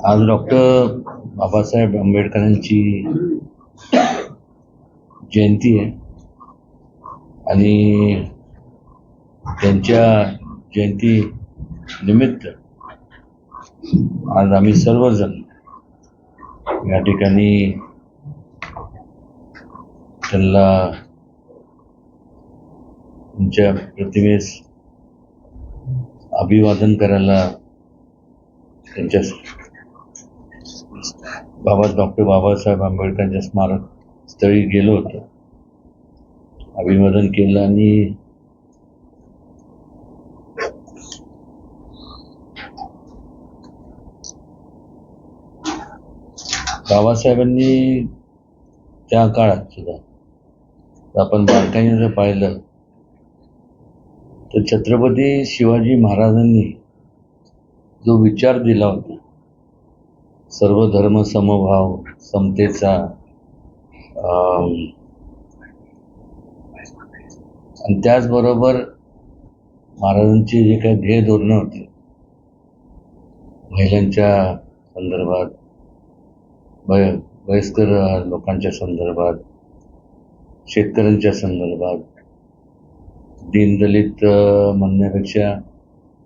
आज डॉक्टर बाबासाहेब आंबेडकरांची जयंती आहे. आणि त्यांच्या जयंती निमित्त आज आम्ही सर्वजण या ठिकाणी त्यांना त्यांच्या प्रतिमेस अभिवादन करायला त्यांच्या बाबा डॉक्टर बाबासाहेब आंबेडकरांच्या स्मारक स्थळी गेलो होतो. अभिवादन केलं आणि बाबासाहेबांनी त्या काळात सुद्धा आपण बारकाईने जर पाहिलं तर छत्रपती शिवाजी महाराजांनी जो विचार दिला होता सर्व धर्म समभाव समतेचा आणि त्याचबरोबर महाराजांची जे काही ध्येय धोरणं होती महिलांच्या संदर्भात वय वयस्कर लोकांच्या संदर्भात शेतकऱ्यांच्या संदर्भात दीनदलित म्हणण्यापेक्षा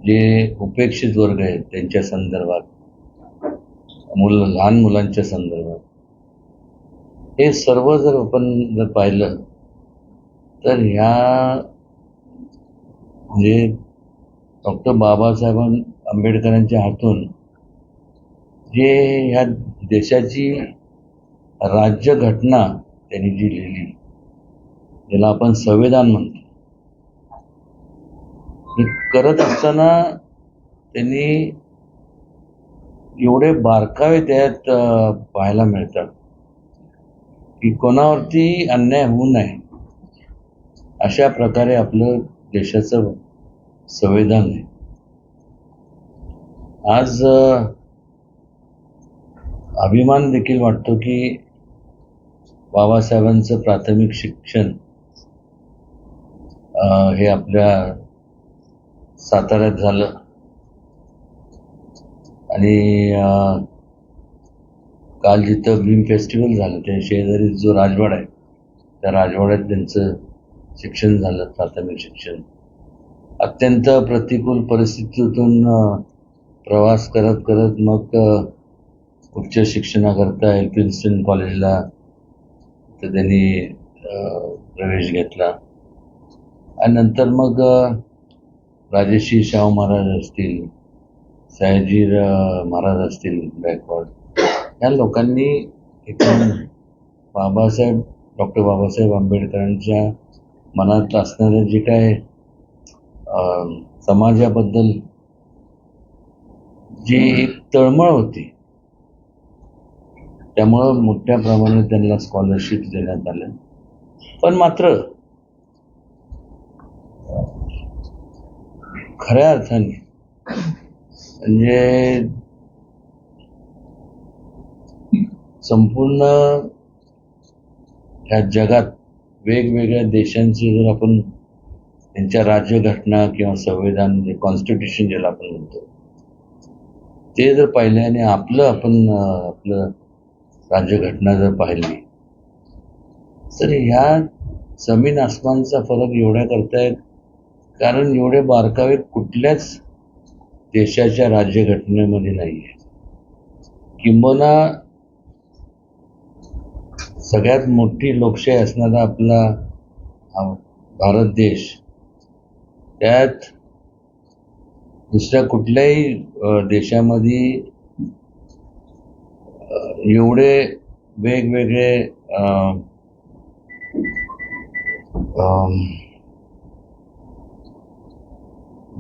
जे उपेक्षित वर्ग आहेत त्यांच्या संदर्भात मुल लहान मुलांच्या संदर्भात. हे सर्व जर आपण जर पाहिलं तर ह्या म्हणजे डॉक्टर बाबासाहेब आंबेडकरांच्या हातून जे ह्या देशाची राज्यघटना त्यांनी जी लिहिली ज्याला आपण संविधान म्हणतो. हे करत असताना त्यांनी एवढे बारकावे त्यात पाहायला मिळतात. की कोणावरती अन्याय होऊ नये अशा प्रकारे आपलं देशाचं संविधान आहे. आज अभिमान देखील वाटतो की बाबासाहेबांचं प्राथमिक शिक्षण हे आपल्या साताऱ्यात झालं. आणि काल जिथं भीम फेस्टिवल झालं त्या शेजारी जो राजवाडा आहे त्या राजवाड्यात त्यांचं शिक्षण झालं प्राथमिक शिक्षण. अत्यंत प्रतिकूल परिस्थितीतून प्रवास करत करत मग उच्च शिक्षणाकरता एल्फिन्स्टन कॉलेजला तर त्यांनी प्रवेश घेतला. आणि नंतर मग राजेश्री शाहू महाराज असतील सयाजीर महाराज असतील गायकवाड या लोकांनी इथून बाबासाहेब डॉक्टर बाबासाहेब आंबेडकरांच्या मनात असणारं जे काय समाजाबद्दल जी एक तळमळ होती त्यामुळं मोठ्या प्रमाणात त्यांना स्कॉलरशिप देण्यात आल्या पण मात्र खऱ्या अर्थाने म्हणजे संपूर्ण ह्या जगात वेगवेगळ्या देशांचे जर आपण त्यांच्या राज्यघटना किंवा संविधान म्हणजे कॉन्स्टिट्यूशन ज्याला आपण म्हणतो ते जर पाहिले आणि आपलं आपण आपलं राज्यघटना जर पाहिली तर ह्या जमीन आसमानचा फरक एवढ्या करतायत कारण एवढे बारकावे कुठल्याच देशाच्या राज्यघटनेमध्ये नाही आहे किंबहुना सगळ्यात मोठी लोकशाही असणारा आपला भारत देश त्यात दुसऱ्या कुठल्याही देशामध्ये एवढे वेगवेगळे अ,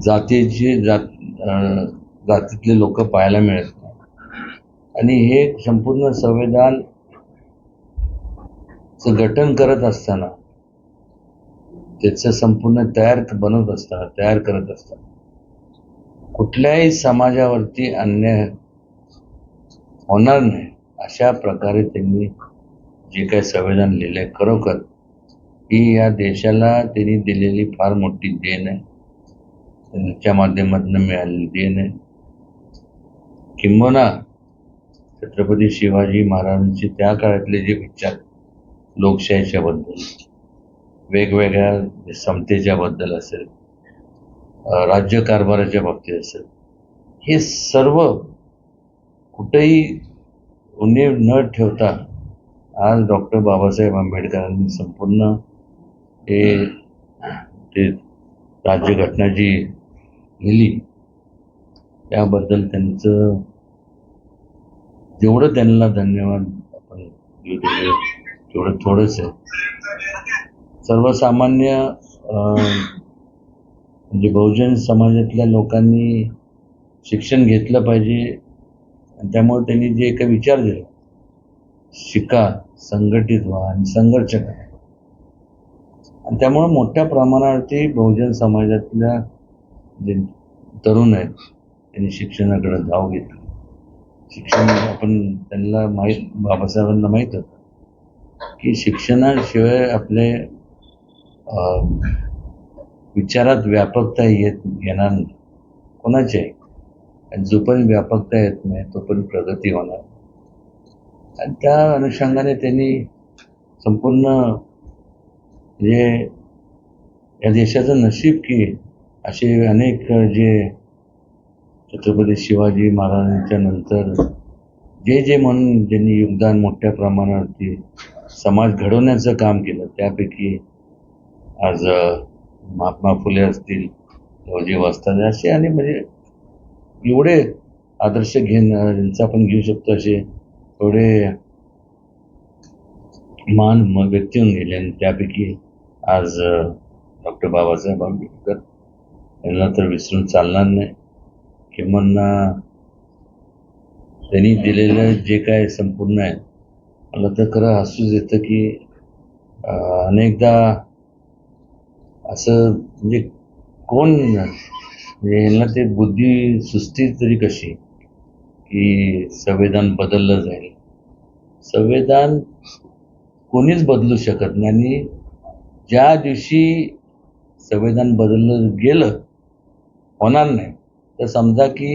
जातीचे जात जातीतले लोक पाहायला मिळत नाही. आणि हे संपूर्ण संविधान गठन करत असताना त्याचं संपूर्ण तयार बनवत असताना तयार करत असताना कुठल्याही समाजावरती अन्याय होणार नाही अशा प्रकारे त्यांनी जे काही संविधान लिहिलंय खरोखर ही या देशाला त्यांनी दिलेली फार मोठी देण आहे. त्यांच्या माध्यमातून मिळालेली देण. आहे किंबहुना छत्रपती शिवाजी महाराजांचे त्या काळातले जे विचार लोकशाहीच्याबद्दल वेगवेगळ्या समतेच्याबद्दल असेल राज्यकारभाराच्या बाबतीत असेल हे सर्व कुठेही उणीव न ठेवता आज डॉक्टर बाबासाहेब आंबेडकरांनी संपूर्ण हे ते राज्यघटना जी लिहिली त्याबद्दल त्यांचं जेवढं त्यांना धन्यवाद आपण तेवढं थोडंच आहे. सर्वसामान्य अं, म्हणजे बहुजन समाजातल्या लोकांनी शिक्षण घेतलं पाहिजे आणि त्यामुळे त्यांनी जे एक विचार दिला शिका संघटित व्हा आणि संघर्ष करा. आणि त्यामुळे मोठ्या प्रमाणावरती बहुजन समाजातल्या जे तरुण आहेत त्यांनी शिक्षणाकडे धाव घेतली. शिक्षण आपण त्यांना माहीत बाबासाहेबांना माहीत होतं की शिक्षणाशिवाय आपले विचारात व्यापकता येत येणार नाही. कोणाच्याही आणि जोपर्यंत व्यापकता येत नाही तोपर्यंत प्रगती होणार आणि त्या अनुषंगाने त्यांनी संपूर्ण जे या देशाचं नशीब की असे अनेक जे छत्रपती शिवाजी महाराजांच्या नंतर जे जे म्हणून ज्यांनी योगदान मोठ्या प्रमाणावरती समाज घडवण्याचं काम केलं त्यापैकी आज महात्मा फुले असतील भाऊजी वस्ताद असे आणि म्हणजे एवढे आदर्श घेण यांचा आपण घेऊ शकतो असे थोडे महान व्यक्ती होऊन गेले आणि त्यापैकी आज डॉक्टर बाबासाहेब आंबेडकर यांना तर विसरून चालणार नाही. किंवा त्यांनी दिलेलं जे काय संपूर्ण आहे मला तर खरं हसूच येतं की अनेकदा असं म्हणजे कोण म्हणजे ह्यांना ते बुद्धी सुस्ती तरी कशी की संविधान बदललं जाईल. संविधान कोणीच बदलू शकत नाही आणि ज्या दिवशी संविधान बदललं गेलं होणार नाही. तर समजा की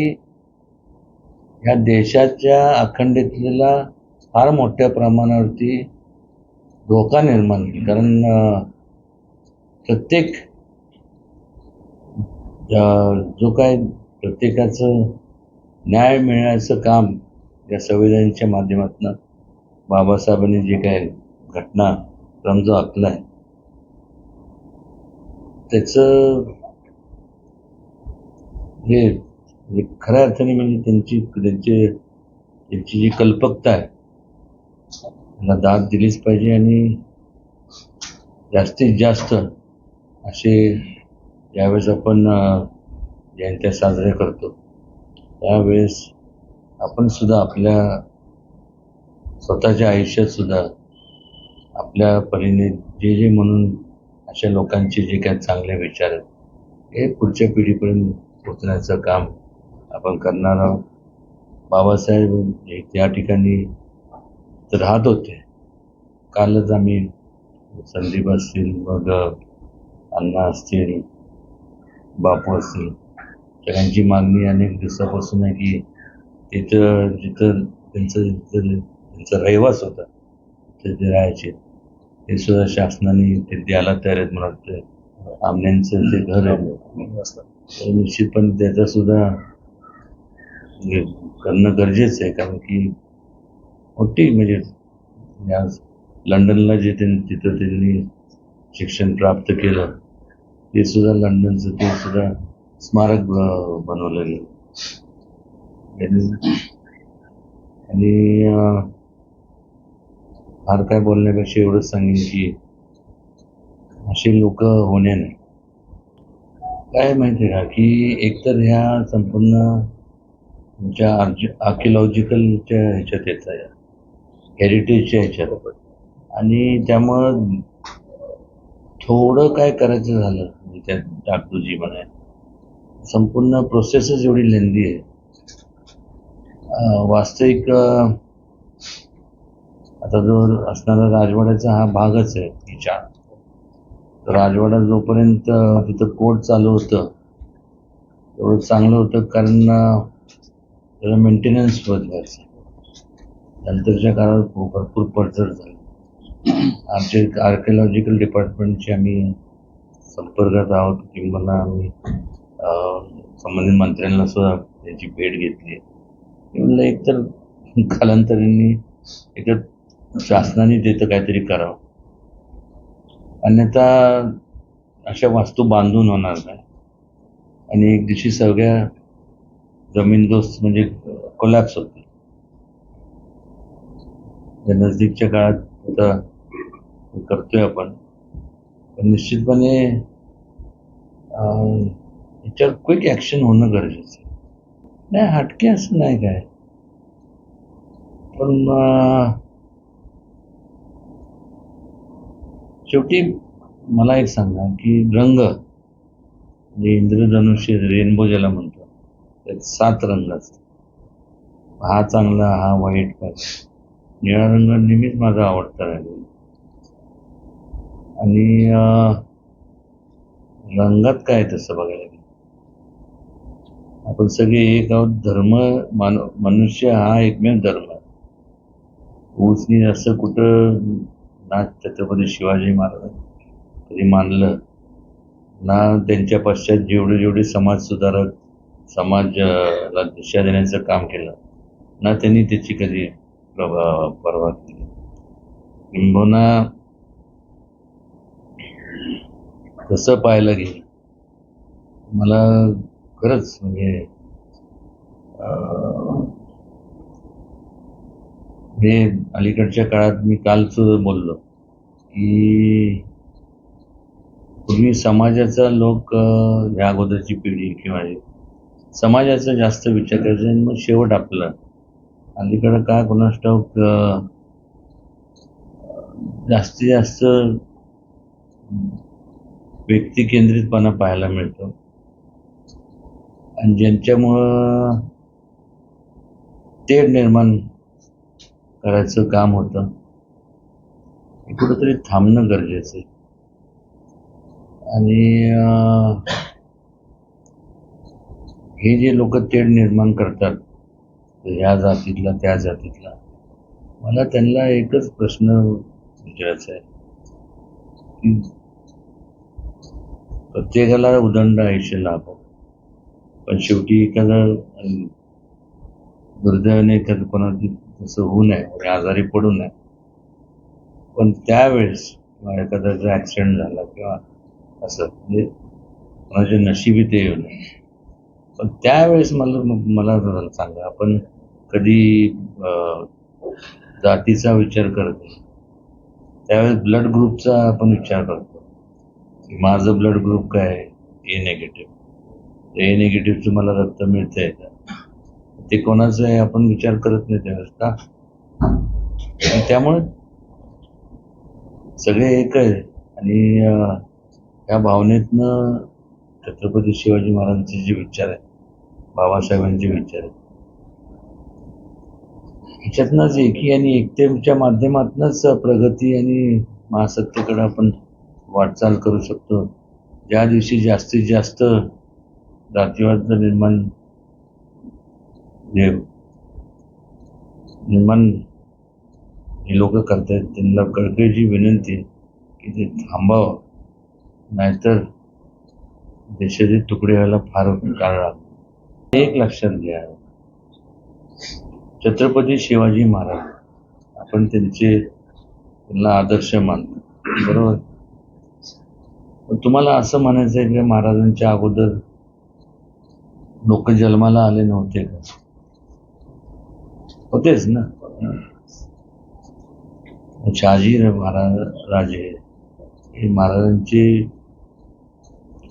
ह्या देशाच्या अखंडतेला फार मोठ्या प्रमाणावरती धोका निर्माण होईल. कारण प्रत्येक जो काय प्रत्येकाचं न्याय मिळण्याचं काम या संविधानाच्या माध्यमातून बाबासाहेबांनी जे काय घटनाक्रम जो आखला आहे त्याचं हे खऱ्या अर्थाने म्हणजे त्यांची त्यांचे त्यांची जी कल्पकता आहे त्यांना दाद दिलीच पाहिजे आणि जास्तीत जास्त असे ज्यावेळेस आपण जयंत्या साजऱ्या करतो त्यावेळेस आपण सुद्धा आपल्या स्वतःच्या आयुष्यात सुद्धा आपल्या परीने जे जे म्हणून अशा लोकांचे जे काही चांगले विचार आहेत हे पुढच्या पिढीपर्यंत पोचण्याचं काम आपण करणार आहोत. बाबासाहेब हे त्या ठिकाणी राहत होते. कालच आम्ही संदीप असतील मग अण्णा असतील बापू असतील सगळ्यांची मागणी अनेक दिवसापासून आहे की तिथं जिथं त्यांचं जिथं त्यांचा रहिवास होता ते राहायचे. ते सुद्धा शासनाने ते द्यायला तयार आहेत मला वाटतं आमण्यांचं ते घर आहे. दिवशी पण त्याचा सुद्धा करणं गरजेचं आहे कारण की मोठी म्हणजे आज लंडनला जे त्यांनी तिथं त्यांनी शिक्षण प्राप्त केलं ते सुद्धा लंडनचं ते सुद्धा स्मारक बनवलं गेलं आणि- फार काय बोलण्यापेक्षा एवढंच सांगेन की असे लोक होण्याने नाही. काय माहिती आहे का? की एकतर ह्या संपूर्ण तुमच्या आर्किओलॉजिकलच्या ह्याच्यात येतं या हेरिटेजच्या ह्याच्यात. आणि त्यामुळं थोडं काय करायचं झालं त्या डागडुजी म्हणाय संपूर्ण प्रोसेसच एवढी लेंदी आहे. वास्तविक आता जो असणारा राजवाड्याचा हा भागच आहे तिच्या राजवाडा जोपर्यंत तिथं कोर्ट चालू होतं तेवढं चांगलं होतं कारण त्याला मेंटेनन्स होत नंतरच्या काळात भरपूर पडझड झाली. आमचे आर्किओलॉजिकल डिपार्टमेंटशी आम्ही संपर्कात आहोत किंवा आम्ही अं, संबंधित मंत्र्यांना सुद्धा त्याची भेट घेतली. म्हणलं एकतर कालांतराने एकतर शासनाने तिथं काहीतरी करावं. अन्यथा अशा वास्तू बांधून होणार नाही. आणि एक दिवशी सगळ्या जमीनदोस्त म्हणजे कोलॅप्स होते त्या नजदीकच्या काळात आता करतोय आपण. पण निश्चितपणे याच्यावर क्विक ॲक्शन होणं गरजेचं आहे. नाही हटके असं नाही काय. पण शेवटी मला एक सांगा की रंग म्हणजे इंद्रधनुष्य रेनबो ज्याला म्हणतो त्यात सात रंग असतात. हा चांगला हा वाईट का निळा रंग नेहमीच माझा आवडता राहिलेला आणि रंगात काय आहे तसं बघायला गेलं? आपण सगळे एक आहोत धर्म मानव मनुष्य हा एकमेव धर्म ऊसनी असं कुठं ना छत्रपती शिवाजी महाराज कधी मानलं. ना त्यांच्या पश्चात जेवढे जेवढे समाज सुधारक समाजाला दिशा देण्याचं काम केलं ना त्यांनी त्याची कधी प्रभा परवा केली. किंबहुना तसं पाहायला गेलं मला खरंच म्हणजे अं, हे अलीकडच्या काळात मी कालच बोललो की पूर्वी समाजाचा लोक या ह्या अगोदरची पिढी किंवा समाजाचा जास्त विचार करायचा आणि मग शेवट आपला. अलीकडं काय कोणास जास्तीत जास्त व्यक्ती केंद्रितपणा पाहायला मिळतो. आणि ज्यांच्यामुळं तेढ निर्माण करायचं काम होतं. हे कुठंतरी थांबणं गरजेचं आहे. आणि हे जे लोक तेढ निर्माण करतात ह्या जातीतला त्या जातीतला मला त्यांना एकच प्रश्न विचारायचा आहे. की प्रत्येकाला उदंड आयुष्य लाभ. पण शेवटी एखादा दुर्दैवाने एखादं कोणाची तसं होऊ नये. म्हणजे आजारी पडू नये. पण त्यावेळेस किंवा एखाद्याचा ॲक्सिडेंट झाला किंवा असं म्हणजे कोणाच्या नशिबी ते येऊ नये. पण त्यावेळेस मला मला जरा सांगा आपण कधी जातीचा विचार करत नाही. त्यावेळेस ब्लड ग्रुपचा आपण विचार करतो. की माझं ब्लड ग्रुप काय आहे? ए निगेटिव्ह ए निगेटिव्हचं मला रक्त मिळतंय का? ते कोणाचं आहे आपण विचार करत नाही त्यावेळेस का? त्यामुळे सगळे एक आहे. आणि या भावनेतनं छत्रपती शिवाजी महाराजांचे जे विचार आहेत बाबासाहेबांचे विचार आहेत ह्याच्यातनंच एकी आणि एकतेच्या माध्यमातूनच प्रगती आणि महासत्तेकडे आपण वाटचाल करू शकतो. ज्या दिवशी जास्तीत जास्त जातीवाद निर्माण जे निर्माण हे लोक करतायत त्यांना कळकळीची विनंती आहे की ते थांबावं. नाहीतर देशाचे तुकडे व्हायला फार काळ लागतो. एक लक्षात घ्या. छत्रपती शिवाजी महाराज आपण त्यांचे त्यांना आदर्श मानतो. बरोबर? पण तुम्हाला असं म्हणायचं आहे की महाराजांच्या अगोदर लोक जन्माला आले नव्हते का? होतेच ना. शहाजी महाराज राजे हे महाराजांचे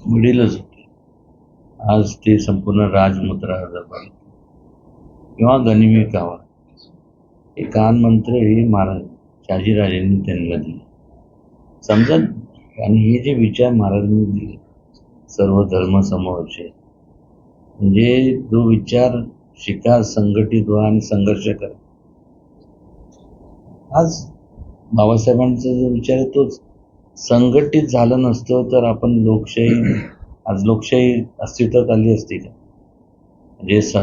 वडीलच होते. आज ते संपूर्ण राजमुद्रा दरबार किंवा गनिमी कावा हे कानमंत्र हे महाराज शहाजीराजेंनी त्यांना दिले. समजा आणि हे जे विचार महाराजांनी दिले सर्व धर्म समोरचे म्हणजे जो विचार शिका संघटित व्हा आणि संघर्ष करा. आज बाबासाहेबांचा जो विचार आहे तोच. संघटित झालं नसतं तर आपण लोकशाही आज लोकशाही अस्तित्वात आली असती का? म्हणजे स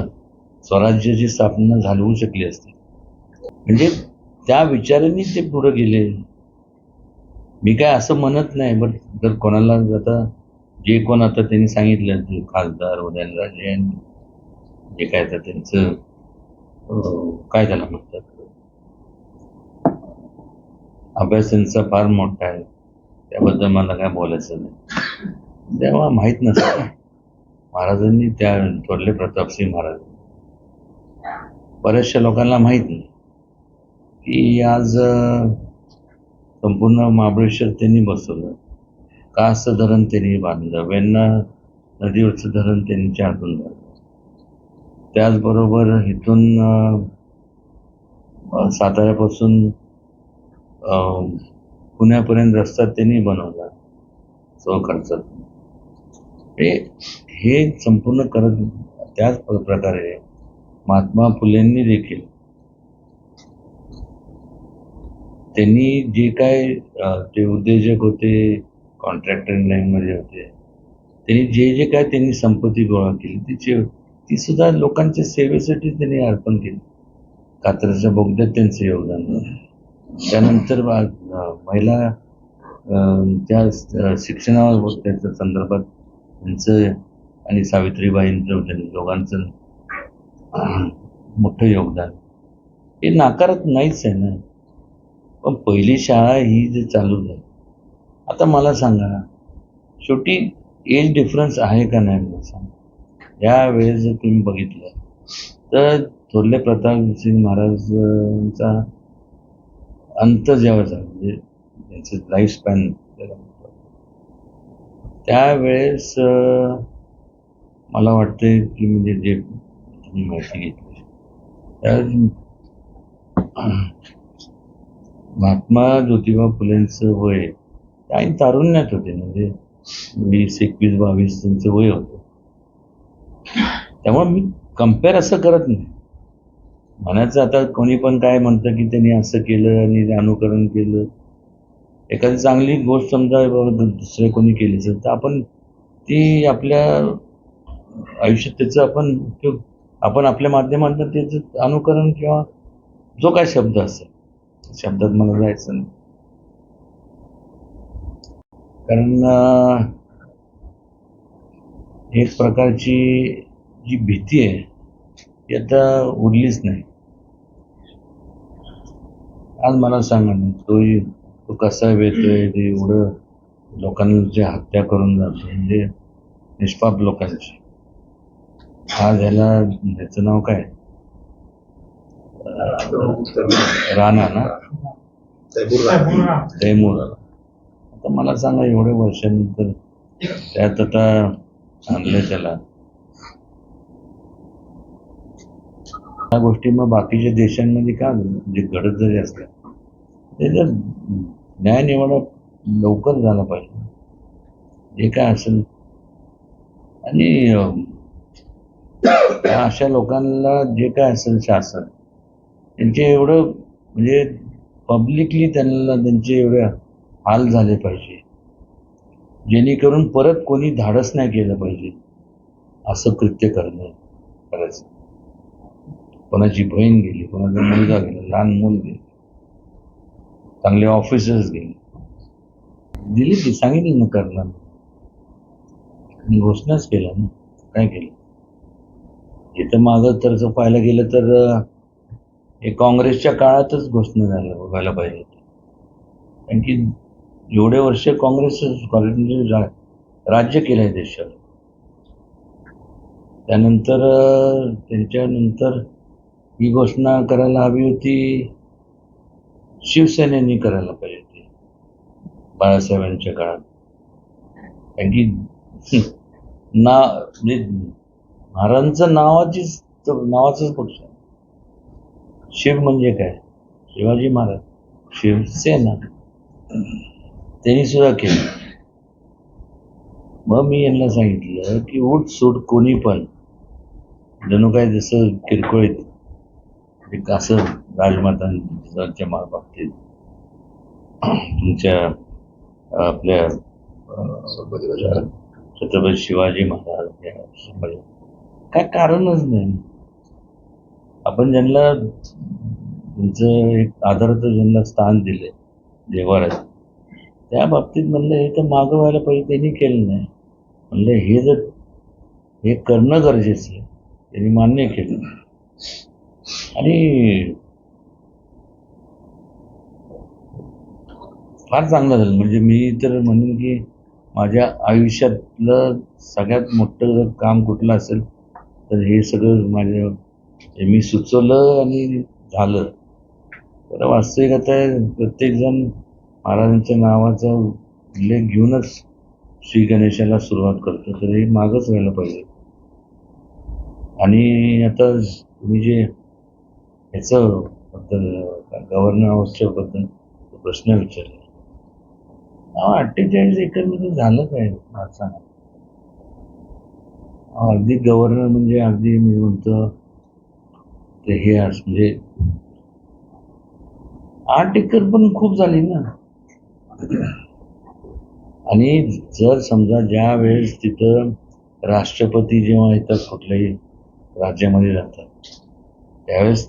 स्वराज्याची स्थापना झालवू शकली असती. म्हणजे त्या विचारांनी ते पुढे गेले. मी काय असं म्हणत नाही बट जर कोणाला आता जे कोण आता त्यांनी सांगितलं खासदार उदयनराजे यांनी जे काय तर त्यांचं. काय त्याला म्हणतात अभ्यास त्यांचा फार मोठा आहे. त्याबद्दल मला काय बोलायचं नाही. तेव्हा माहीत नसतं. महाराजांनी त्या थोरले प्रतापसिंह महाराज. बऱ्याचशा लोकांना माहीत नाही. की आज संपूर्ण महाबळेश्वर त्यांनी बसवलं. कास धरण त्यांनी बांधलं. वेण्णा नदीवरचं धरण त्यांच्या हातून झालं त्याचबरोबर इथून साताऱ्यापासून अं, पुण्यापर्यंत रस्ता त्यांनी बनवला स्वखर्चात हे हे संपूर्ण करत त्याच प्रकारे महात्मा फुलेंनी देखील त्यांनी जे काय ते उद्योजक होते कॉन्ट्रॅक्टर लाईनमध्ये होते त्यांनी जे जे काय त्यांनी संपत्ती गोळा केली तिचे ती सुद्धा लोकांच्या सेवेसाठी त्यांनी अर्पण केली. कात्रच्या बोगद्यात त्यांचं योगदान त्यानंतर महिला त्या शिक्षणावर त्याच्या संदर्भात त्यांचं आणि सावित्रीबाईंचं दोघांचं मोठं योगदान. हे नाकारत नाहीच आहे ना. पण पहिली शाळा ही जे चालू झाली. आता मला सांगा शेवटी एज डिफरन्स आहे का नाही मला सांगा? या वेळेस जर तुम्ही बघितलं तर थोरले प्रतापसिंग महाराजांचा अंत जेव्हा झाला म्हणजे त्यांचं लाईफ स्पॅन त्यावेळेस मला वाटते की म्हणजे जे तुम्ही माहिती घेतली. त्या महात्मा ज्योतिबा फुलेंचं वय काही तारुण्यात होते. म्हणजे वीस एकवीस बावीस त्यांचं वय होतं. त्यामुळे मी कंपेअर असं करत नाही. म्हणायचं आता कोणी पण काय म्हणतं की त्यांनी असं केलं आणि अनुकरण केलं. एखादी चांगली गोष्ट समजा दुसरे कोणी केली असेल तर आपण ती आपल्या आयुष्यात त्याचं आपण आपण आपल्या माध्यमातून त्याचं अनुकरण किंवा जो काय शब्द असेल शब्दात मला जायचं नाही. कारण एक प्रकारची जी भीती आहे ती आता उरलीच नाही. आज मला सांगा ना तो तो कसा वेतोय ते एवढं लोकांची हत्या करून जातो म्हणजे निष्पाप लोकांची. आज ह्याला ह्याचं नाव काय? राणा ना? तैमूर. आता मला सांगा एवढ्या वर्षानंतर त्यात आता आणलं त्याला या गोष्टी मग बाकीच्या देशांमध्ये का जे घडत जरी असल्या ते जर न्याय निवाडा लवकर झाला पाहिजे. जे काय असेल. आणि अशा लोकांना जे काय असेल शासन त्यांचे एवढं म्हणजे पब्लिकली त्यांना त्यांचे एवढे हाल झाले पाहिजे. जेणेकरून परत कोणी धाडस नाही केलं पाहिजे. असं कृत्य करणं करायचं कोणाची बहीण गेली कोणाचा मुलगा गेला लहान मूल गेले चांगले ऑफिसर्स गेले. दिली ती सांगितली ना करणार आणि घोषणाच केला ना. काय केलं? इथं मागं तर जर पाहायला गेलं तर हे काँग्रेसच्या काळातच घोषणा झाल्या बघायला पाहिजे कारण की एवढे वर्ष काँग्रेस राज्य केलं आहे देशात त्यानंतर अं, त्यांच्यानंतर ही घोषणा करायला हवी होती. शिवसेनेने करायला पाहिजे होती. बाळासाहेबांच्या काळात. कारण की ना म्हणजे महाराजांचं नावाचीच नावाचंच पक्ष शिव म्हणजे काय? शिवाजी महाराज शिवसेना. त्यांनी सुद्धा केलं. मग मी यांना सांगितलं की उठ सूट कोणी पण जणू काय जसं किरकोळीत एक असं राजमातांच्या बाबतीत तुमच्या आपल्या छत्रपती शिवाजी महाराज काय कारणच नाही. आपण ज्यांना त्यांचं एक आदराचं ज्यांना स्थान दिले देवाऱ्यात त्या बाबतीत म्हणलं हे तर मागं व्हायला पाहिजे त्यांनी केलं नाही. म्हणलं हे जर हे करणं गरजेचं आहे त्यांनी मान्य केलं आणि फार चांगलं झालं. म्हणजे मी तर म्हणेन की माझ्या आयुष्यातलं सगळ्यात मोठं जर काम कुठलं असेल तर हे सगळं माझ्या मी सुचवलं आणि झालं. तर वास्तविक आता प्रत्येकजण महाराजांच्या नावाचा उल्लेख घेऊनच श्री गणेशाला सुरुवात करतो. तर हे मागच व्हायला पाहिजे. आणि आता तुम्ही जे ह्याचं बद्दल गव्हर्नर हाऊसच्या बद्दल प्रश्न विचारला. अहो, अठ्ठेचाळीस एकरमध्ये झालं काय सांगा अगदी गव्हर्नर म्हणजे अगदी मी म्हणतो ते हे म्हणजे आठ एकर पण खूप झाली ना. आणि जर समजा ज्या वेळेस तिथं राष्ट्रपती जेव्हा येतात कुठल्याही राज्यामध्ये जातात त्यावेळेस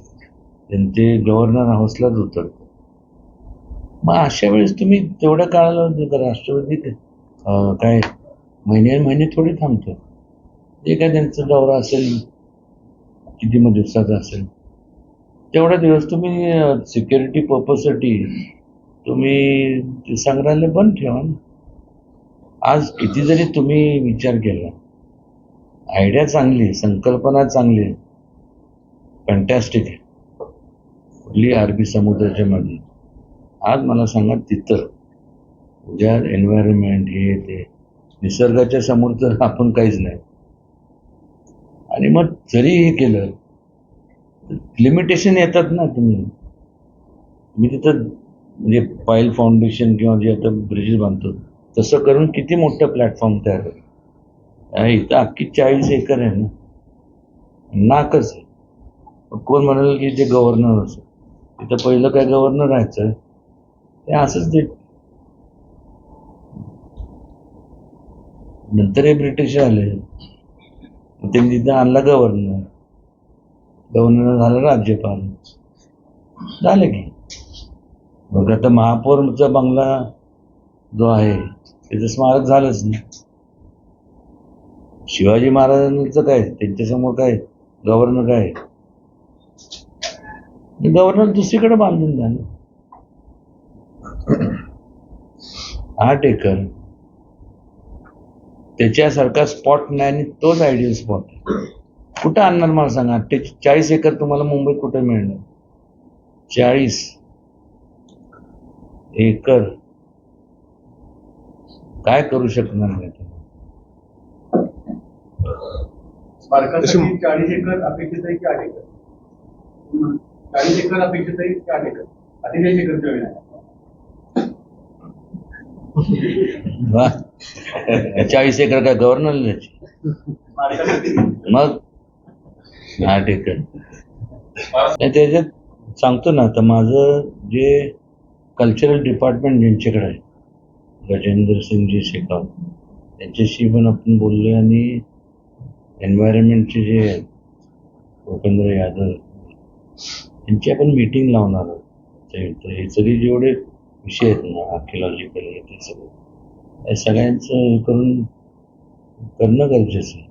त्यांचे गव्हर्नर हाऊसलाच उतरतात मग अशा वेळेस तुम्ही तेवढ्या काळाला राष्ट्रवादी राष्ट्रपती काय महिने महिने थोडी थांबतो. जे काय त्यांचा दौरा असेल किती मग दिवसाचा असेल तेवढा दिवस तुम्ही सिक्युरिटी पर्पजसाठी तुम्ही ते संग्रहालय बंद ठेवा ना. आज किती जरी तुम्ही विचार केला आयडिया चांगली आहे, संकल्पना चांगली आहे फॅन्टॅस्टिक आहे. कुठली अरबी समुद्राच्या मध्ये आज मला सांगा तिथं उद्या एन्व्हायरमेंट हे ते निसर्गाच्या समोर तर आपण काहीच नाही. आणि मग जरी हे केलं लिमिटेशन येतात ना तुम्ही. मी तिथं म्हणजे पायल फाउंडेशन किंवा जे आता ब्रिजेस बांधतो तसं करून किती मोठं प्लॅटफॉर्म तयार होईल इथं अख्खी चाळीस एकर आहे ना. नाकच आहे. कोण म्हणाल की जे गव्हर्नर असं. तिथं पहिलं काय गव्हर्नर राहायचं? ते असंच ते नंतर हे ब्रिटिश आले. त्यांनी तिथं आणला गव्हर्नर गव्हर्नर झाला राज्यपाल. झालं की. मग आता महापौरचा बंगला जो आहे त्याचं स्मारक झालंच नाही शिवाजी महाराजांचं काय? त्यांच्यासमोर काय? गव्हर्नर काय? गव्हर्नर दुसरीकडे बांधून झालं. आठ एकर त्याच्यासारखा स्पॉट नाही आणि तोच आयडियल स्पॉट कुठं आणणार मला सांगा अठ्ठे चाळीस एकर तुम्हाला मुंबईत कुठे मिळणार? चाळीस एकर. काय करू शकणार नाही तुम्ही? चाळीस एकर अपेक्षित आहे की आठ एकर? काही एकर अपेक्षित आहे की आठ एकर अठ्ठेचाळीस एकर चाळीस एकर काय गव्हर्नर मग? हा ठीक आहे. त्याच्यात सांगतो ना तर माझं जे कल्चरल डिपार्टमेंट ज्यांच्याकडे आहे गजेंद्र सिंगजी शेखाव त्यांच्याशी पण आपण बोललो आणि एन्व्हायरमेंटचे जे भूपेंद्र यादव त्यांची आपण मीटिंग लावणार आहोत. हे सगळे जेवढे विषय आहेत ना आर्किओलॉजिकल हे ते सगळे. या सगळ्यांचं हे करून करणं गरजेचं आहे.